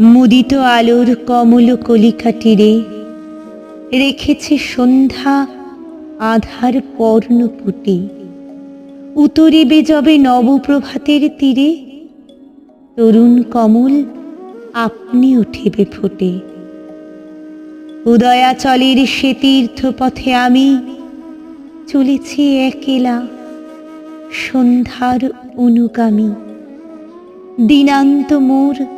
মুদিত আলোর কমল কলিকা তীরে রেখেছে সন্ধ্যা আধার পর্ণপুটে উতরিবে যবে নবপ্রভাতের তীরে, তরুণ কমল আপনি উঠিবে ফুটে। উদয়াচলের সে তীর্থ পথে আমি চলেছি একেলা সন্ধ্যার অনুগামী। দিনান্ত মোর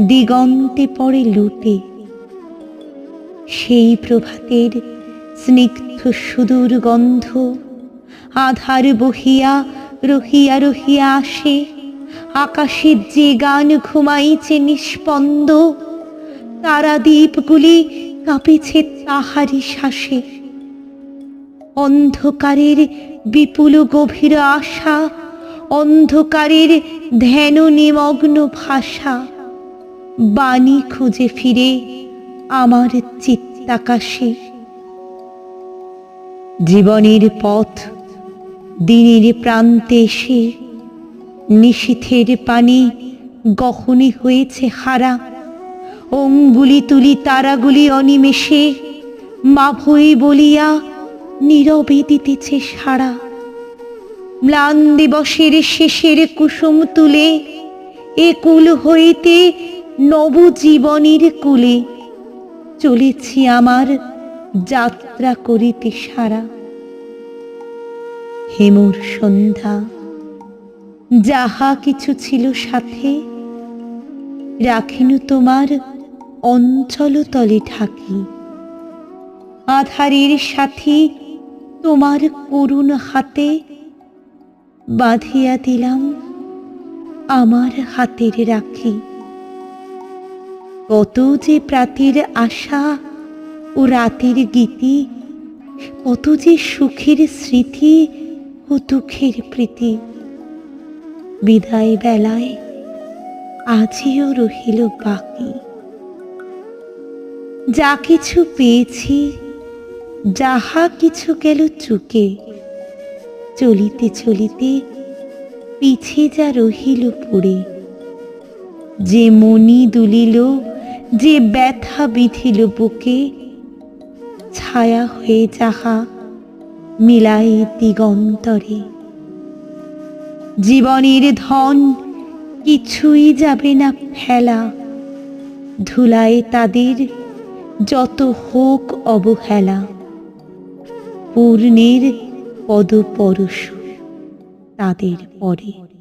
দিগন্তে পড়ে লুটে। সেই প্রভাতের স্নিগ্ধ সুদূর গন্ধ আধার বহিয়া রহিয়া রহিয়া আসে। আকাশের যে গান ঘুমাইছে নিষ্পন্দ তারা দ্বীপগুলি কাঁপেছে তাহারি শ্বাসে। অন্ধকারের বিপুল গভীর আশা, অন্ধকারের ধ্যান নিমগ্ন ভাষা। বাণী খুঁজে ফিরে আমার চিত্তাকাশে। জীবনের পথ দিনের প্রান্তে এসে নিশীথের পানি গহনে হয়েছে হারা। অঙ্গুলি তুলি তারাগুলি অনিমেষে মাভই বলিয়া নীরবে দিতেছে সারা। ম্লান দিবসের শেষের কুসুম তুলে এ কুল হইতে নবজীবনের কুলে চলেছি আমার যাত্রা করিতে সারা। হেমুর সন্ধ্যা, যাহা কিছু ছিল সাথে, রাখিনু তোমার অঞ্চল তলে ঢাকি। আধারের সাথী তোমার করুণ হাতে বাঁধিয়া দিলাম আমার হাতের রাখি। কত যে প্রাতির আশা ও রাতের গীতি, কত যে সুখের স্মৃতি ও দুঃখের প্রীতি। বিদায় বেলায় আজিও রহিল বাকি। যা কিছু পেয়েছি, যাহা কিছু গেল চুকে, চলিতে চলিতে পিছে যা রহিল পড়ে যে মনি দুলিল যে ব্যথা বিধিল বুকে, ছায়া হয়ে যাহা মিলাই দিগন্তরে। জীবনের ধন কিছুই যাবে না ফেলা, ধুলায় তাদের যত হোক অবহেলা। পূর্ণের পদপরশ তাদের পরে।